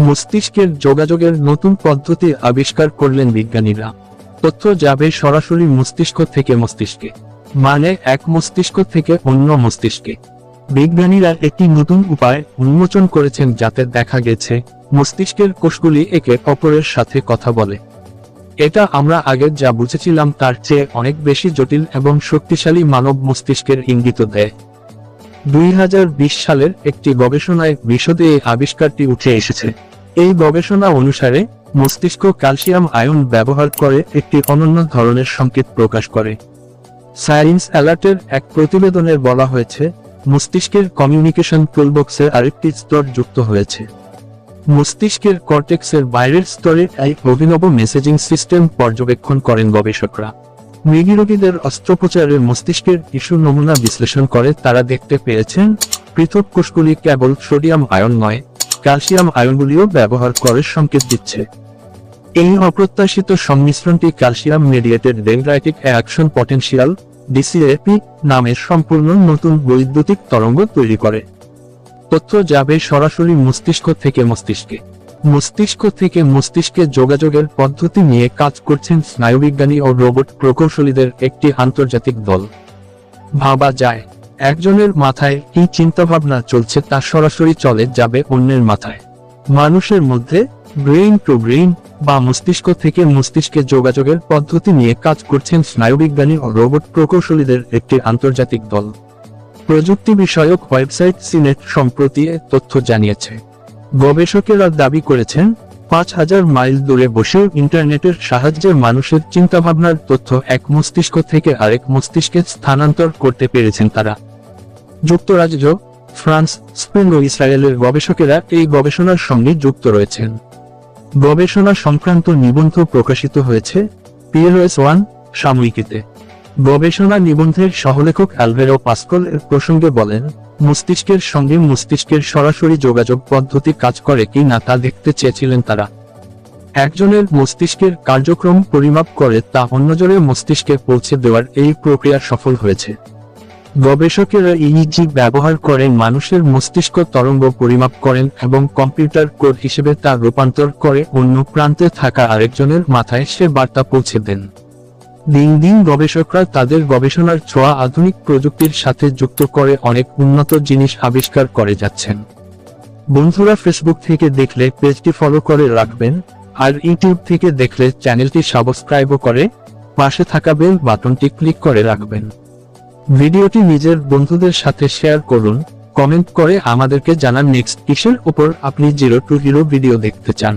মস্তিষ্কের যোগাযোগের নতুন পদ্ধতি আবিষ্কার করলেন বিজ্ঞানীরা। তথ্য যাবে সরাসরি মস্তিষ্ক থেকে মস্তিষ্কে। মানে এক মস্তিষ্ক থেকে অন্য মস্তিষ্কে। বিজ্ঞানীরা একটি নতুন উপায় উন্মোচন করেছেন যাতে দেখা গেছে, মস্তিষ্কের কোষগুলি একে অপরের সাথে কথা বলে। এটা আমরা আগে যা বুঝেছিলাম তার চেয়ে অনেক বেশি জটিল এবং শক্তিশালী মানব মস্তিষ্কের ইঙ্গিত দেয়। দুই হাজার বিশ সালের একটি গবেষণায় বিশদে এই আবিষ্কারটি উঠে এসেছে। এই গবেষণা অনুসারে, মস্তিষ্ক ক্যালসিয়াম আয়ন ব্যবহার করে একটি অনন্য ধরনের সংকেত প্রকাশ করে। সায়েন্স অ্যালার্টের এক প্রতিবেদনে বলা হয়েছে, মস্তিষ্কের কমিউনিকেশন টুলবক্সে আরেকটি স্তর যুক্ত হয়েছে। মস্তিষ্কের কর্টেক্সের বাইরের স্তরে এই অভিনব মেসেজিং সিস্টেম পর্যবেক্ষণ করেন গবেষকরা। মৃগী রোগীদের অস্ত্রোপচারের মস্তিষ্কের টিস্যু নমুনা বিশ্লেষণ করে তারা দেখতে পেয়েছেন, পৃথক কোষগুলি কেবল সোডিয়াম আয়ন নয়, ক্যালসিয়াম আয়নগুলিও ব্যবহার করে সংকেত দিচ্ছে। এই অপ্রত্যাশিত সংমিশ্রণটি calcium mediated dendritic action potential, DCAP নামের সম্পূর্ণ নতুন বৈদ্যুতিক তরঙ্গ তৈরি করে। তথ্য যাবে সরাসরি মস্তিষ্ক থেকে মস্তিষ্কে। মস্তিষ্ক থেকে মস্তিষ্কে যোগাযোগের পদ্ধতি নিয়ে কাজ করছেন স্নায়ুবিজ্ঞানী ও রোবট প্রকৌশলীদের একটি আন্তর্জাতিক দল। ভাবা যায়, একজনের মাথায় কি চিন্তাভাবনা চলছে তা সরাসরি চলে যাবে অন্যের মাথায়। মানুষের মধ্যে ব্রেইন টু ব্রেইন বা মস্তিষ্ক থেকে মস্তিষ্কে যোগাযোগের পদ্ধতি নিয়ে কাজ করছেন স্নায়ুবিজ্ঞানী ও রোবট প্রকৌশলীদের একটি আন্তর্জাতিক দল। প্রযুক্তি বিষয়ক ওয়েবসাইট সিনেট সম্প্রতি তথ্য জানিয়েছে। গবেষকেরা দাবি করেছেন, পাঁচ হাজার মাইল দূরে বসেও ইন্টারনেটের সাহায্যে মানুষের চিন্তাভাবনার তথ্য এক মস্তিষ্ক থেকে আরেক মস্তিষ্কে স্থানান্তর করতে পেরেছেন তারা। যুক্তরাজ্য, ফ্রান্স, স্পেন ও ইসরায়েলের গবেষকেরা এই গবেষণার সঙ্গে যুক্ত রয়েছেন। গবেষণা সংক্রান্ত নিবন্ধ প্রকাশিত হয়েছে পিএলএস ওয়ান সাময়িকীতে। গবেষণা নিবন্ধের সহলেখক অ্যালভেরো পাস্কল এর প্রসঙ্গে বলেন, মস্তিষ্কের সঙ্গে মস্তিষ্কের সরাসরি যোগাযোগ পদ্ধতি কাজ করে কি না তা দেখতে চেয়েছিলেন তারা। একজনের মস্তিষ্কের কার্যক্রম পরিমাপ করে তা অন্যজনের মস্তিষ্কে পৌঁছে দেওয়ার এই প্রক্রিয়া সফল হয়েছে। গবেষকেরা ইইজি ব্যবহার করে মানুষের মস্তিষ্ক তরঙ্গ পরিমাপ করেন এবং কম্পিউটার কোড হিসেবে তা রূপান্তর করে অন্য প্রান্তে থাকা আরেকজনের মাথায় সে বার্তা পৌঁছে দেন। দিন দিন গবেষকরা তাদের গবেষণার ছোঁয়া আধুনিক প্রযুক্তির সাথে যুক্ত করে অনেক উন্নত জিনিস আবিষ্কার করে যাচ্ছেন। বন্ধুরা ফেসবুক থেকে দেখলে পেজটি ফলো করে রাখবেন, আর ইউটিউব থেকে দেখলে চ্যানেলটি সাবস্ক্রাইব করে পাশে থাকা বেল বাটনটি ক্লিক করে রাখবেন। ভিডিওটি নিজের বন্ধুদের সাথে শেয়ার করুন কমেন্ট করে আমাদেরকে জানান নেক্সট কিসের উপর আপনি জিরো টু হিরো ভিডিও দেখতে চান।